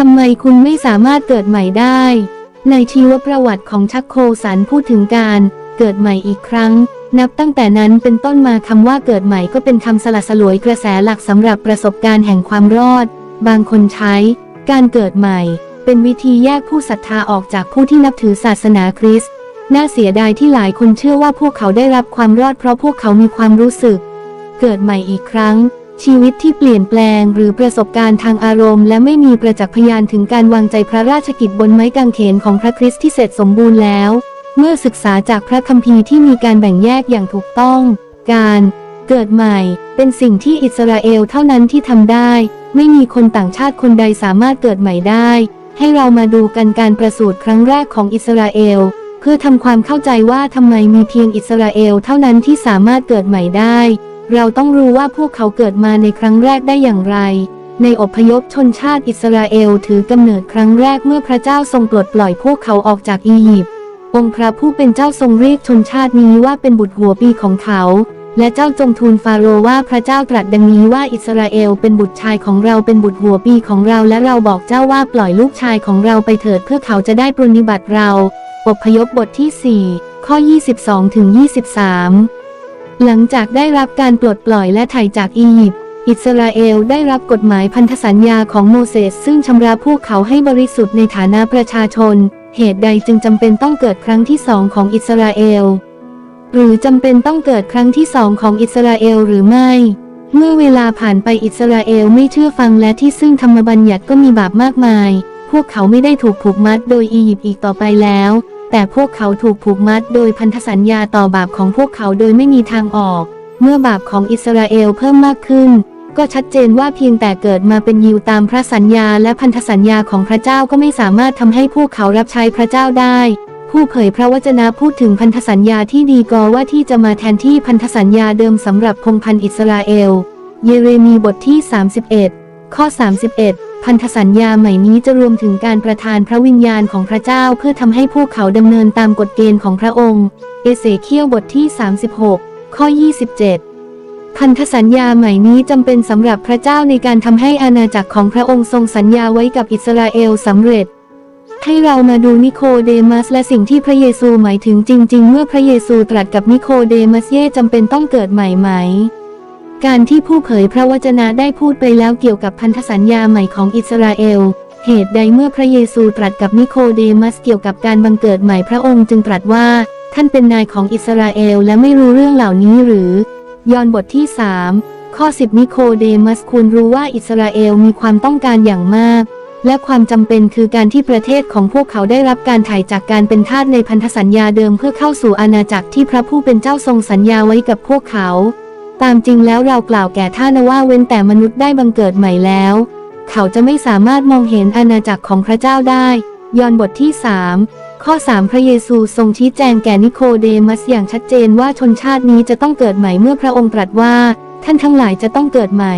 ทำไมคุณไม่สามารถเกิดใหม่ได้ ในชีวประวัติของชักโคสันพูดถึงการเกิดใหม่อีกครั้ง นับตั้งแต่นั้นเป็นต้นมาคำว่าเกิดใหม่ก็เป็นคำสลัดสลวยกระแสหลักสำหรับประสบการณ์แห่งความรอด บางคนใช้ การเกิดใหม่ เป็นวิธีแยกผู้ศรัทธาออกจากผู้ที่นับถือศาสนาคริสต์น่าเสียดายที่หลายคนเชื่อว่าพวกเขาได้รับความรอดเพราะพวกเขามีความรู้สึก เกิดใหม่อีกครั้ง ชีวิตที่เปลี่ยนแปลงหรือประสบการณ์ทางอารมณ์ และไม่มีประจักษ์พยานถึงการวางใจพระราชกิจบนไม้กางเขนของพระคริสต์ที่เสร็จสมบูรณ์แล้ว เมื่อศึกษาจากพระคัมภีร์ที่มีการแบ่งแยกอย่างถูกต้อง การเกิดใหม่เป็นสิ่งที่อิสราเอลเท่านั้นที่ทำได้ ไม่มีคนต่างชาติคนใดสามารถเกิดใหม่ได้ ให้เรามาดูกันการประสูติครั้งแรกของอิสราเอล เพื่อทำความเข้าใจว่าทำไมมีเพียงอิสราเอลเท่านั้นที่สามารถเกิดใหม่ได้ เราต้องรู้ว่าพวกเขาเกิดมาในครั้งแรกได้อย่างไร ในอพยพชนชาติอิสราเอลถือกำเนิดครั้งแรกเมื่อพระเจ้าทรงปลดปล่อยพวกเขาออกจากอียิปต์ องค์พระผู้เป็นเจ้าทรงเรียกชนชาตินี้ว่าเป็นบุตรหัวปีของเขา และเจ้าจงทูลฟาโรห์ว่าพระเจ้าตรัสดังนี้ว่าอิสราเอลเป็นบุตรชายของเราเป็นบุตรหัวปีของเราและเราบอกเจ้าว่าปล่อยลูกชายของเราไปเถิดเพื่อเขาจะได้ปรนนิบัติเรา อพยพบทที่ 4 ข้อ 22ถึง23 หลังจากได้รับการปลดปล่อยและไถ่จากอียิปต์อิสราเอลได้รับกฎหมายพันธสัญญาของโมเสสซึ่งชำระพวกเขาให้บริสุทธิ์ในฐานะประชาชน เหตุใดจึงจำเป็นต้องเกิดครั้งที่สองของอิสราเอล หรือจำเป็นต้องเกิดครั้งที่สองของอิสราเอลหรือไม่ เมื่อเวลาผ่านไปอิสราเอลไม่เชื่อฟังและที่ซึ่งธรรมบัญญัติก็มีบาปมากมาย พวกเขาไม่ได้ถูกผูกมัดโดยอียิปต์อีกต่อไปแล้ว แต่พวกเขาถูกผูกมัดโดยพันธสัญญาต่อบาปของพวกเขาโดยไม่มีทางออก เมื่อบาปของอิสราเอลเพิ่มมากขึ้น ก็ชัดเจนว่าเพียงแต่เกิดมาเป็นยิวตามพระสัญญาและพันธสัญญาของพระเจ้าก็ไม่สามารถทำให้พวกเขารับใช้พระเจ้าได้ ผู้เผยพระวจนะพูดถึงพันธสัญญาที่ดีกอว่าที่จะมาแทนที่พันธสัญญาเดิมสำหรับพงพันธ์อิสราเอล เยเรมีบทที่ 31 ข้อ 31 พันธสัญญาใหม่นี้จะรวมถึงการประทานพระวิญญาณของพระเจ้าเพื่อทำให้พวกเขาดำเนินตามกฎเกณฑ์ของพระองค์ เอเสเคียลบทที่ 36 ข้อ 27 พันธสัญญาใหม่นี้จำเป็นสำหรับพระเจ้าในการทำให้อาณาจักรของพระองค์ทรงสัญญาไว้กับอิสราเอลสำเร็จให้เรามาดูนิโคเดมัสและสิ่งที่พระเยซูหมายถึงจริง ๆ เมื่อพระเยซูตรัสกับนิโคเดมัสเย่จำเป็นต้องเกิดใหม่ไหม การที่ผู้เผยพระวจนะได้พูดไปแล้วเกี่ยวกับพันธสัญญาใหม่ของอิสราเอล เหตุใดเมื่อพระเยซูตรัสกับนิโคเดมัสเกี่ยวกับการบังเกิดใหม่พระองค์จึงตรัสว่า ท่านเป็นนายของอิสราเอลและไม่รู้เรื่องเหล่านี้หรือ ยอห์นบทที่3ข้อ10นิโคเดมัสควรรู้ว่าอิสราเอลมีความต้องการอย่างมาก และความจำเป็นคือการที่ประเทศของพวกเขาได้รับการถ่ายจากการเป็นทาสในพันธสัญญาเดิมเพื่อเข้าสู่อาณาจักรที่พระผู้เป็นเจ้าทรงสัญญาไว้กับพวกเขา ตามจริงแล้วเรากล่าวแก่ท่านว่าเว้นแต่มนุษย์ได้บังเกิดใหม่แล้ว เขาจะไม่สามารถมองเห็นอาณาจักรของพระเจ้าได้ ยอห์นบทที่ 3 ข้อ 3 พระเยซูทรงชี้แจงแก่นิโคเดมัสอย่างชัดเจนว่าชนชาตินี้จะต้องเกิดใหม่เมื่อพระองค์ตรัสว่า ท่านทั้งหลายจะต้องเกิดใหม่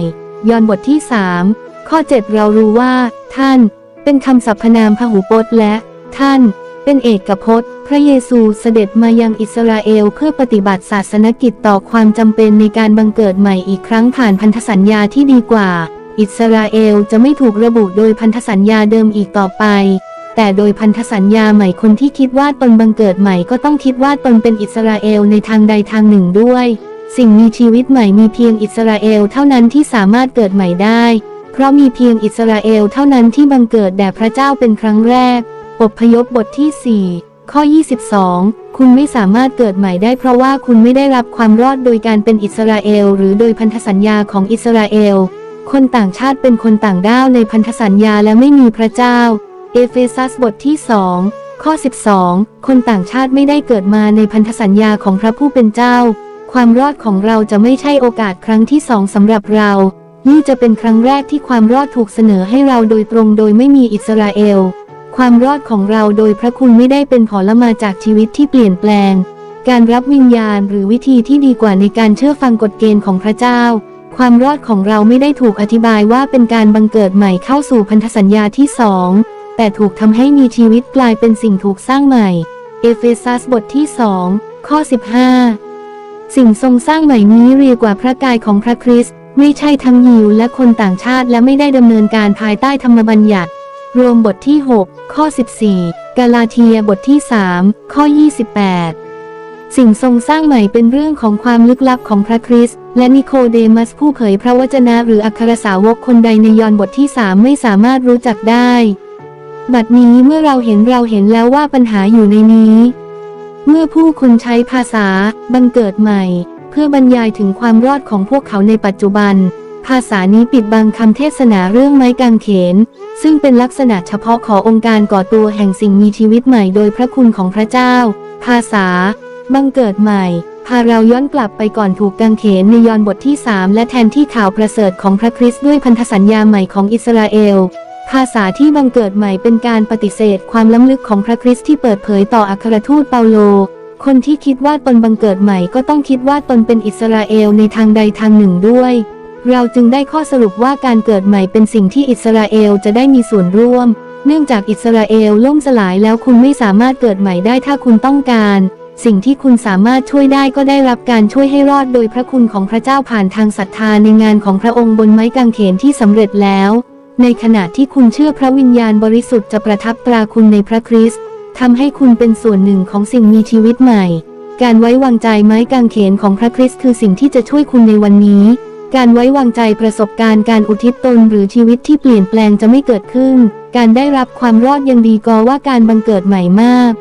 ยอห์นบทที่ 3 ข้อ 7 เรารู้ว่า ท่าน เป็นคำสรรพนามพหูพจน์และ ท่าน เป็นเอกพจน์ พระเยซูเสด็จมายังอิสราเอลเพื่อปฏิบัติศาสนกิจต่อความจำเป็นในการบังเกิดใหม่อีกครั้งผ่านพันธสัญญาที่ดีกว่า อิสราเอลจะไม่ถูกระบุโดยพันธสัญญาเดิมอีกต่อไป แต่โดยพันธสัญญาใหม่คนที่คิดว่าตนบังเกิดใหม่ก็ต้องคิดว่าตนเป็นอิสราเอลในทางใดทางหนึ่งด้วย สิ่งมีชีวิตใหม่มีเพียงอิสราเอลเท่านั้นที่สามารถเกิดใหม่ได้ เพราะมีเพียงอิสราเอลเท่านั้นที่บังเกิดแด่พระเจ้าเป็นครั้งแรก อพยพบทที่ 4 ข้อ 22 คุณไม่สามารถเกิดใหม่ได้เพราะว่าคุณไม่ได้รับความรอดโดยการเป็นอิสราเอล หรือโดยพันธสัญญาของอิสราเอล คนต่างชาติเป็นคนต่างด้าวในพันธสัญญาและไม่มีพระเจ้า เอเฟซัสบทที่2ข้อ 12 คนต่างชาติไม่ได้เกิดมาในพันธสัญญาของพระผู้เป็นเจ้า ความรอดของเราจะไม่ใช่โอกาสครั้งที่สองสำหรับเรา นี่จะเป็นครั้งแรกที่ความรอดถูกเสนอให้เราโดยตรงโดยไม่มีอิสราเอล ความรอดของเราโดยพระคุณไม่ได้เป็นผลมาจากชีวิตที่เปลี่ยนแปลง การรับวิญญาณหรือวิธีที่ดีกว่าในการเชื่อฟังกฎเกณฑ์ของพระเจ้า ความรอดของเราไม่ได้ถูกอธิบายว่าเป็นการบังเกิดใหม่เข้าสู่พันธสัญญาที่สอง แต่ถูกทำให้มีชีวิตกลายเป็นสิ่งถูกสร้างใหม่ เอเฟซัสบทที่สองข้อ 15 สิ่งทรงสร้างใหม่นี้เรียกว่าพระกายของพระคริสต์ไม่ใช่ทั้งยิวและคนต่างชาติและไม่ได้ดำเนินการภายใต้ธรรมบัญญัติ รวมบทที่ 6 ข้อ 14 กาลาเทียบทที่ 3 ข้อ 28 สิ่งทรงสร้างใหม่เป็นเรื่องของความลึกลับของพระคริสต์และนิโคเดมัสผู้เผยพระวจนะหรืออัครสาวกคนใดในยอห์นบทที่สามไม่สามารถรู้จักได้ บัดนี้เมื่อเราเห็นเราเห็นแล้วว่าปัญหาอยู่ในนี้ เมื่อผู้คนใช้ภาษาบังเกิดใหม่ เพื่อบรรยายถึงความรอดของพวกเขาในปัจจุบัน ภาษานี้ปิดบังคำเทศนาเรื่องไม้กางเขน ซึ่งเป็นลักษณะเฉพาะขององค์การก่อตัวแห่งสิ่งมีชีวิตใหม่โดยพระคุณของพระเจ้า ภาษา บังเกิดใหม่ พาเราย้อนกลับไปก่อนถูกกางเขนในยอห์นบทที่ 3 และแทนที่ข่าวประเสริฐของพระคริสต์ด้วยพันธสัญญาใหม่ของอิสราเอล ภาษาที่บังเกิดใหม่เป็นการปฏิเสธความล้ำลึกของพระคริสต์ที่เปิดเผยต่ออัครทูตเปาโลคนที่คิดว่าตนบังเกิดใหม่ก็ต้องคิดว่าตนเป็นอิสราเอลในทางใดทางหนึ่งด้วย เราจึงได้ข้อสรุปว่าการเกิดใหม่เป็นสิ่งที่อิสราเอลจะได้มีส่วนร่วม เนื่องจากอิสราเอลล่มสลายแล้วคุณไม่สามารถเกิดใหม่ได้ถ้าคุณต้องการ สิ่งที่คุณสามารถช่วยได้ก็ได้รับการช่วยให้รอดโดยพระคุณของพระเจ้าผ่านทางศรัทธาในงานของพระองค์บนไม้กางเขนที่สำเร็จแล้ว ในขณะที่คุณเชื่อพระวิญญาณบริสุทธิ์จะประทับตราคุณในพระคริสต์ทำให้คุณเป็นส่วนหนึ่งของสิ่งมีชีวิตใหม่ การไว้วางใจไม้กางเขนของพระคริสต์คือสิ่งที่จะช่วยคุณในวันนี้ การไว้วางใจประสบการณ์การอุทิศตนหรือชีวิตที่เปลี่ยนแปลงจะไม่เกิดขึ้น การได้รับความรอดยังดีกว่าว่าการบังเกิดใหม่มาก